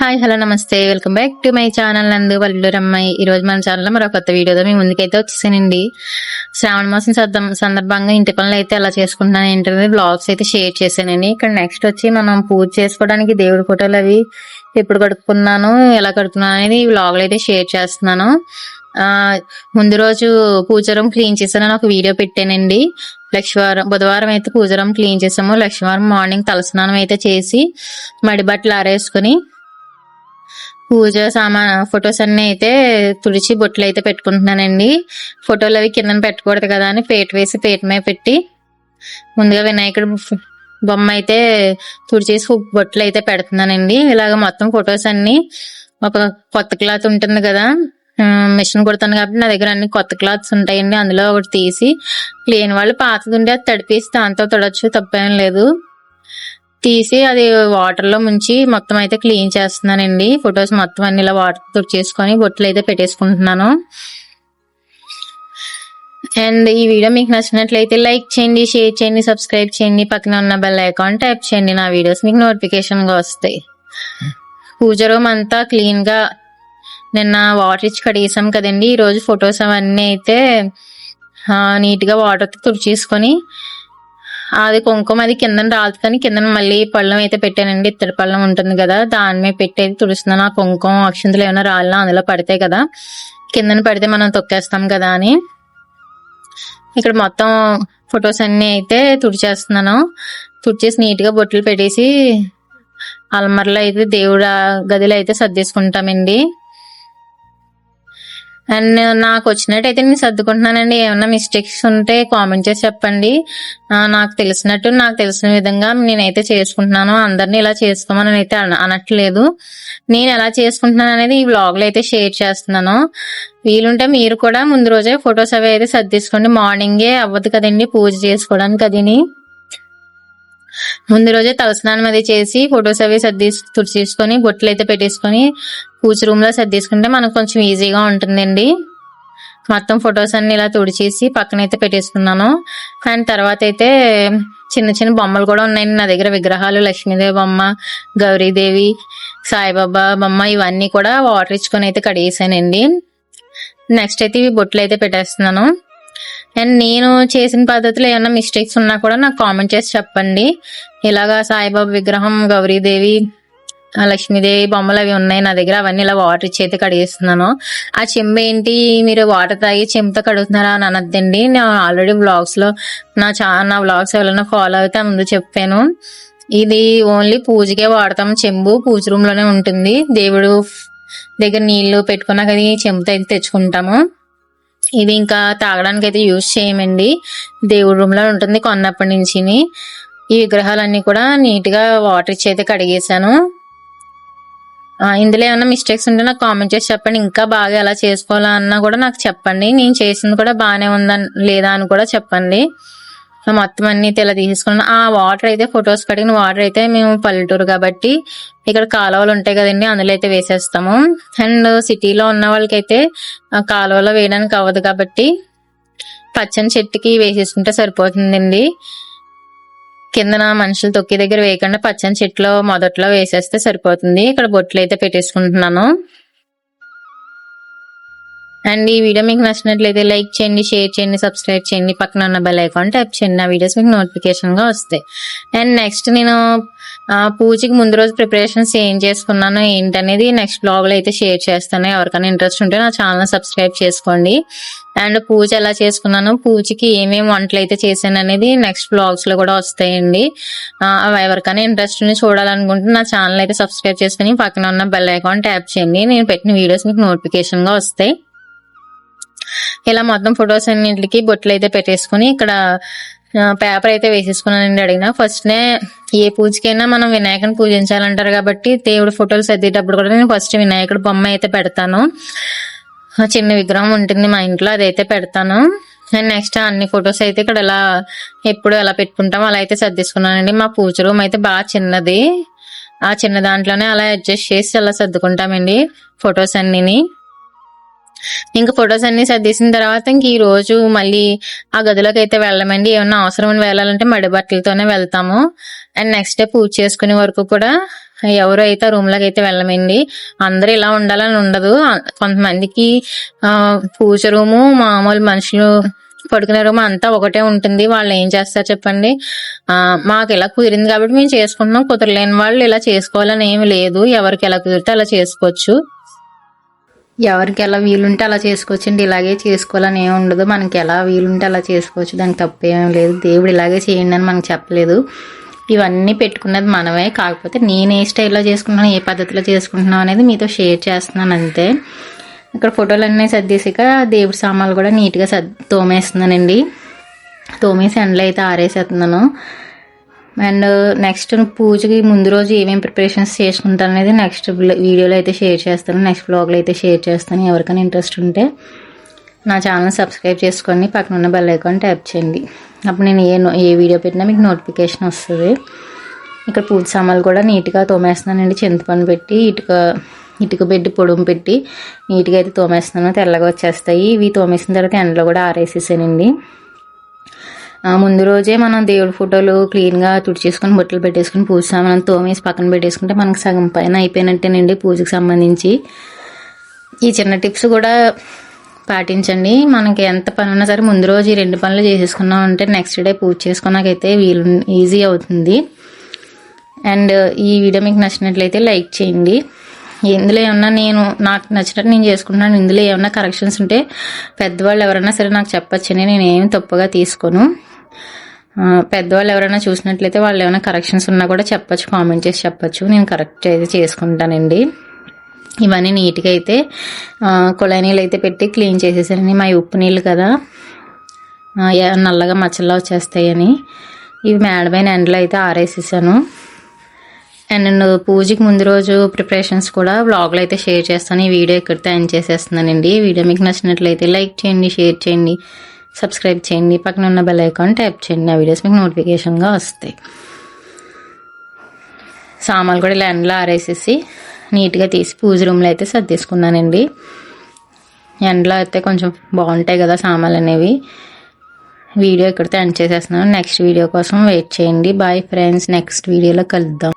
Hi hello నమస్తే. Welcome back to my channel Nandu వల్లూరమ్మాయి అమ్మాయి ఈ రోజు మన ఛానల్లో మరో కొత్త వీడియోతో మీ ముందుకైతే వచ్చేసానండి. శ్రావణ మాసం సద్దం- సందర్భంగా ఇంటి పనులు అయితే ఎలా చేసుకుంటున్నాను ఏంటనేది బ్లాగ్స్ అయితే షేర్ చేశానండి. ఇక్కడ నెక్స్ట్ వచ్చి మనం పూజ చేసుకోవడానికి దేవుడి ఫోటోలు అవి ఎప్పుడు కడుక్కున్నాను ఎలా కడుక్కున్నాను అనేది ఈ వ్లాగ్లో అయితే షేర్ చేస్తున్నాను. ముందు రోజు పూజరం క్లీన్ చేశానని ఒక వీడియో పెట్టానండి. లక్ష్మీవారం బుధవారం అయితే పూజరం క్లీన్ చేసాము లక్ష్మీవారం మార్నింగ్ తలస్నానం అయితే చేసి మడి బట్టలు ఆరేసుకుని పూజ సామాన్ ఫొటోస్ అన్ని అయితే తుడిచి బొట్లు అయితే పెట్టుకుంటున్నానండి. ఫోటోలు అవి కింద పెట్టకూడదు కదా అని పేట వేసి పేట మీద పెట్టి ముందుగా వినాయకుడు బొమ్మ అయితే తుడిచేసి బొట్లు అయితే పెడుతున్నానండి. ఇలాగ మొత్తం ఫొటోస్ అన్ని ఒక కొత్త క్లాత్ ఉంటుంది కదా మిషన్ కుడతాను కాబట్టి నా దగ్గర అన్ని కొత్త క్లాత్స్ ఉంటాయండి. అందులో ఒకటి తీసి లేని వాళ్ళు పాతది ఉంటే అది తడిపేసి దాంతో తొడచ్చు తప్పేం లేదు. తీసి అది వాటర్లో ముంచి మొత్తం అయితే క్లీన్ చేస్తున్నానండి. ఫొటోస్ మొత్తం అన్ని ఇలా వాటర్ తుడిచేసుకొని బొట్లు అయితే పెట్టేసుకుంటున్నాను. అండ్ ఈ వీడియో మీకు నచ్చినట్లయితే లైక్ చేయండి షేర్ చేయండి సబ్స్క్రైబ్ చేయండి. పక్కన ఉన్న బెల్ ఐకాన్ ట్యాప్ చేయండి నా వీడియోస్ మీకు నోటిఫికేషన్గా వస్తాయి. పూజ రూమ్ అంతా క్లీన్గా నిన్న వాటర్ ఇచ్చి కడిగేసాం కదండి. ఈ రోజు ఫొటోస్ అవన్నీ అయితే నీట్గా వాటర్ తుడిచేసుకొని అది కుంకుమ అది కింద రాలుతుంది కింద మళ్ళీ పళ్ళం అయితే పెట్టానండి. ఇత్తడి పళ్ళం ఉంటుంది కదా దాని మీద పెట్టేది తుడుస్తున్నాను. ఆ కుంకుమ అక్షంతలు ఏమైనా రాళ్ళ అందులో పడతాయి కదా. కిందన పడితే మనం తొక్కేస్తాం కదా అని. ఇక్కడ మొత్తం ఫొటోస్ అన్ని అయితే తుడిచేస్తున్నాను. తుడిచేసి నీట్గా బొట్లు పెట్టేసి అల్మర్లో అయితే దేవుడ గదిలో అయితే సర్దేసుకుంటామండి. అండ్ నాకు వచ్చినట్టయితే నేను సర్దుకుంటున్నానండి. ఏమన్నా మిస్టేక్స్ ఉంటే కామెంట్ చేసి చెప్పండి. నాకు తెలిసినట్టు నాకు తెలిసిన విధంగా నేనైతే చేసుకుంటున్నాను. అందరినీ ఇలా చేసుకోమని అయితే అనట్లేదు. నేను ఎలా చేసుకుంటున్నాను అనేది ఈ బ్లాగ్లో అయితే షేర్ చేస్తున్నాను. వీలుంటే మీరు కూడా ముందు రోజే ఫొటోస్ అవి అయితే సర్దేసుకోండి. మార్నింగే అవ్వదు కదండి పూజ చేసుకోవడానికి అదిని. ముందు రోజే తలస్నానం అది చేసి ఫొటోస్ అవి సర్ది తుడిచేసుకొని బొట్లు అయితే పెట్టేసుకొని పూజ రూమ్లో సర్దేసుకుంటే మనకు కొంచెం ఈజీగా ఉంటుందండి. మొత్తం ఫొటోస్ అన్ని ఇలా తుడిచేసి పక్కన అయితే పెట్టేసుకున్నాను. అండ్ తర్వాత అయితే చిన్న చిన్న బొమ్మలు కూడా ఉన్నాయండి. నా దగ్గర విగ్రహాలు లక్ష్మీదేవి బొమ్మ గౌరీదేవి సాయిబాబా బొమ్మ ఇవన్నీ కూడా వాటర్ ఇచ్చుకొని అయితే కడిగేసానండి. నెక్స్ట్ అయితే ఇవి బొట్లు అయితే పెట్టేస్తున్నాను. అండ్ నేను చేసిన పద్ధతిలో ఏమైనా మిస్టేక్స్ ఉన్నా కూడా నాకు కామెంట్ చేసి చెప్పండి. ఇలాగా సాయిబాబా విగ్రహం గౌరీదేవి లక్ష్మీదేవి బొమ్మలు అవి ఉన్నాయి నా దగ్గర. అవన్నీ ఇలా వాటర్ ఇచ్చి అయితే కడిగేస్తున్నాను. ఆ చెంబు ఏంటి? మీరు వాటర్ తాగి చెంబుతో కడుగుతున్నారా అని అనద్దండి. నేను ఆల్రెడీ వ్లాగ్స్లో నా చా నా వ్లాగ్స్ ఎవరైనా ఫాలో అయితే ముందు చెప్పాను. ఇది ఓన్లీ పూజకే వాడతాం. చెంబు పూజ రూమ్లోనే ఉంటుంది. దేవుడు దగ్గర నీళ్ళు పెట్టుకున్నాక అది చెంబుతో అయితే తెచ్చుకుంటాము. ఇది ఇంకా తాగడానికి అయితే యూజ్ చేయమండి. దేవుడి రూమ్లో ఉంటుంది కొన్నప్పటి నుంచి ఈ విగ్రహాలన్నీ కూడా నీట్గా వాటర్ ఇచ్చి అయితే కడిగేశాను. ఇందులో ఏమైనా మిస్టేక్స్ ఉంటే నాకు కామెంట్ చేసి చెప్పండి. ఇంకా బాగా ఎలా చేసుకోవాలా అన్నా కూడా నాకు చెప్పండి. నేను చేసింది కూడా బాగానే ఉందా లేదా అని కూడా చెప్పండి. మొత్తం అన్ని ఇలా తీసుకున్నాను ఆ వాటర్ అయితే ఫొటోస్ కడిగిన వాటర్ అయితే మేము పల్లెటూరు కాబట్టి ఇక్కడ కాలువలు ఉంటాయి కదండి అందులో అయితే వేసేస్తాము. అండ్ సిటీలో ఉన్న వాళ్ళకైతే ఆ కాలువలో వేయడానికి అవ్వదు కాబట్టి పచ్చని చెట్టుకి వేసేసుకుంటే సరిపోతుందండి. కిందన మనుషులు తొక్కి దగ్గర వేయకుండా పచ్చని చెట్లో మొదట్లో వేసేస్తే సరిపోతుంది. ఇక్కడ బొట్లు అయితే పెట్టేసుకుంటున్నాను. అండ్ ఈ వీడియో మీకు నచ్చినట్లయితే లైక్ చేయండి షేర్ చేయండి సబ్స్క్రైబ్ చేయండి. పక్కన ఉన్న బెల్ ఐకాన్ టైప్ చేయండి. నా వీడియోస్ మీకు నోటిఫికేషన్గా వస్తాయి. అండ్ నెక్స్ట్ నేను పూజకి ముందు రోజు ప్రిపరేషన్స్ ఏం చేసుకున్నాను ఏంటనేది నెక్స్ట్ బ్లాగ్లో అయితే షేర్ చేస్తాను. ఎవరికైనా ఇంట్రెస్ట్ ఉంటే నా ఛానల్ సబ్స్క్రైబ్ చేసుకోండి. అండ్ పూజ ఎలా చేసుకున్నాను పూజకి ఏమేమి వంటలు అయితే చేశాను అనేది నెక్స్ట్ బ్లాగ్స్లో కూడా వస్తాయండి. అవి ఎవరికైనా ఇంట్రెస్ట్ ఉండి చూడాలనుకుంటే నా ఛానల్ అయితే సబ్స్క్రైబ్ చేసుకుని పక్కన ఉన్న బెల్ ఐకాన్ ట్యాప్ చేయండి. నేను పెట్టిన వీడియోస్ మీకు నోటిఫికేషన్గా వస్తాయి. ఇలా మొత్తం ఫొటోస్ అన్నింటికి బొట్లు అయితే పెట్టేసుకుని ఇక్కడ పేపర్ అయితే వేసేసుకున్నానండి అడిగిన. ఫస్ట్ నే ఏ పూజకైనా మనం వినాయకుని పూజించాలంటారు కాబట్టి దేవుడు ఫోటోలు సర్దేటప్పుడు కూడా నేను ఫస్ట్ వినాయకుడు బొమ్మ అయితే పెడతాను. ఆ చిన్న విగ్రహం ఉంటుంది మా ఇంట్లో అదైతే పెడతాను. అండ్ నెక్స్ట్ అన్ని ఫొటోస్ అయితే ఇక్కడ ఎలా ఎప్పుడు ఎలా పెట్టుకుంటాం అలా అయితే సర్దేసుకున్నానండి. మా పూజ రూమ్ అయితే బాగా చిన్నది. ఆ చిన్న దాంట్లోనే అలా అడ్జస్ట్ చేసి అలా సర్దుకుంటామండి ఫొటోస్ అన్నిని. ఇంకా ఫొటోస్ అన్ని సర్దేసిన తర్వాత ఇంక ఈ రోజు మళ్ళీ ఆ గదిలోకి అయితే వెళ్ళమండి. ఏమన్నా అవసరం అని వెళ్ళాలంటే మడి బట్టలతోనే వెళ్తాము. అండ్ నెక్స్ట్ డే పూజ చేసుకునే వరకు కూడా ఎవరు అయితే రూమ్లోకి అయితే వెళ్ళమండి. అందరూ ఇలా ఉండాలని ఉండదు. కొంతమందికి పూజ రూము మామూలు మనుషులు పడుకునే రూమ్ అంతా ఒకటే ఉంటుంది. వాళ్ళు ఏం చేస్తారు చెప్పండి? మాకు ఇలా కుదిరింది కాబట్టి మేము చేసుకుంటున్నాం. కుదరలేని వాళ్ళు ఇలా చేసుకోవాలని ఏమి లేదు. ఎవరికి ఎలా కుదిరితే అలా చేసుకోవచ్చు. ఎవరికి ఎలా వీలుంటే అలా చేసుకోవచ్చండి. ఇలాగే చేసుకోవాలని ఏమి ఉండదు. మనకి ఎలా వీలుంటే అలా చేసుకోవచ్చు. దానికి తప్పు లేదు. దేవుడు ఇలాగే చేయండి అని మనకు చెప్పలేదు. ఇవన్నీ పెట్టుకున్నది మనమే. కాకపోతే నేను ఏ స్టైల్లో చేసుకుంటున్నాను ఏ పద్ధతిలో చేసుకుంటున్నాను అనేది మీతో షేర్ చేస్తున్నాను అంతే. ఇక్కడ ఫోటోలు అన్నీ సర్దేసాక దేవుడి సామాన్లు కూడా నీట్గా సర్ తోమేస్తున్నానండి. తోమేసి ఎండలో అయితే ఆరేసేస్తున్నాను. అండ్ నెక్స్ట్ పూజకి ముందు రోజు ఏమేమి ప్రిపరేషన్స్ చేసుకుంటాను అనేది నెక్స్ట్ వీడియోలో అయితే షేర్ చేస్తాను. నెక్స్ట్ బ్లాగ్లో అయితే షేర్ చేస్తాను. ఎవరికైనా ఇంట్రెస్ట్ ఉంటే నా ఛానల్ సబ్స్క్రైబ్ చేసుకోండి. పక్కన ఉన్న బెల్ ఐకాన్ ట్యాప్ చేయండి. అప్పుడు నేను ఏ ఏ వీడియో పెట్టినా మీకు నోటిఫికేషన్ వస్తుంది. ఇక్కడ పూజ సామాన్లు కూడా నీట్గా తోమేస్తున్నానండి. చింతపండు పెట్టి ఇటుక ఇటుక పెట్టి పొడుము పెట్టి నీట్గా అయితే తోమేస్తున్నాను. తెల్లగా వచ్చేస్తాయి. ఇవి తోమేసిన తర్వాత ఎండలో కూడా ఆరేసేసానండి. ముందు రోజే మనం దేవుడి ఫోటోలు క్లీన్గా తుడిచేసుకొని బొట్టలు పెట్టేసుకొని పూజ సామాన్ తోమేసి పక్కన పెట్టేసుకుంటే మనకు సగం పైన అయిపోయినట్టేనండి పూజకి సంబంధించి. ఈ చిన్న టిప్స్ కూడా పాటించండి. మనకి ఎంత పని ఉన్నా సరే ముందు రోజు ఈ రెండు పనులు చేసేసుకున్నాం అంటే నెక్స్ట్ డే పూజ చేసుకున్నాకైతే వీలు ఈజీ అవుతుంది. అండ్ ఈ వీడియో మీకు నచ్చినట్లయితే లైక్ చేయండి. ఇందులో ఏమన్నా నేను నాకు నచ్చినట్టు నేను చేసుకుంటున్నాను ఇందులో ఏమన్నా కరెక్షన్స్ ఉంటే పెద్దవాళ్ళు ఎవరైనా సరే నాకు చెప్పచ్చని నేను ఏమి తప్పుగా తీసుకోను. పెద్దవాళ్ళు ఎవరైనా చూసినట్లయితే వాళ్ళు ఏమైనా కరెక్షన్స్ ఉన్నా కూడా చెప్పొచ్చు కామెంట్ చేసి చెప్పచ్చు. నేను కరెక్ట్ అయితే చేసుకుంటానండి. ఇవన్నీ నీట్గా అయితే కుళాయి నీళ్ళు అయితే పెట్టి క్లీన్ చేసేసానండి. మా ఉప్పు నీళ్ళు కదా నల్లగా మచ్చల్లా వచ్చేస్తాయని. ఇవి మేడమైన ఎండలో అయితే ఆరేసేసాను. అండ్ నేను పూజకి ముందు రోజు ప్రిపరేషన్స్ కూడా బ్లాగ్లో అయితే షేర్ చేస్తాను. ఈ వీడియో ఇక్కడితో ఎండ్ చేసేస్తున్నానండి. ఈ వీడియో మీకు నచ్చినట్లయితే లైక్ చేయండి షేర్ చేయండి. సబ్స్క్రైబ్ చేయండి. పక్కన ఉన్న బెల్ ఐకాన్ ట్యాప్ చేయండి. ఆ వీడియోస్ మీకు నోటిఫికేషన్గా వస్తాయి. సామాన్లు కూడా ఇలా ఎండలో ఆరేసేసి నీట్గా తీసి పూజ రూమ్లో అయితే సర్దేసుకున్నానండి. ఎండలో అయితే కొంచెం బాగుంటాయి కదా సామాన్లు అనేవి. వీడియో ఇక్కడితో ఎండ్ చేసేస్తున్నాను. నెక్స్ట్ వీడియో కోసం వెయిట్ చేయండి. బాయ్ ఫ్రెండ్స్ నెక్స్ట్ వీడియోలో కలుద్దాం.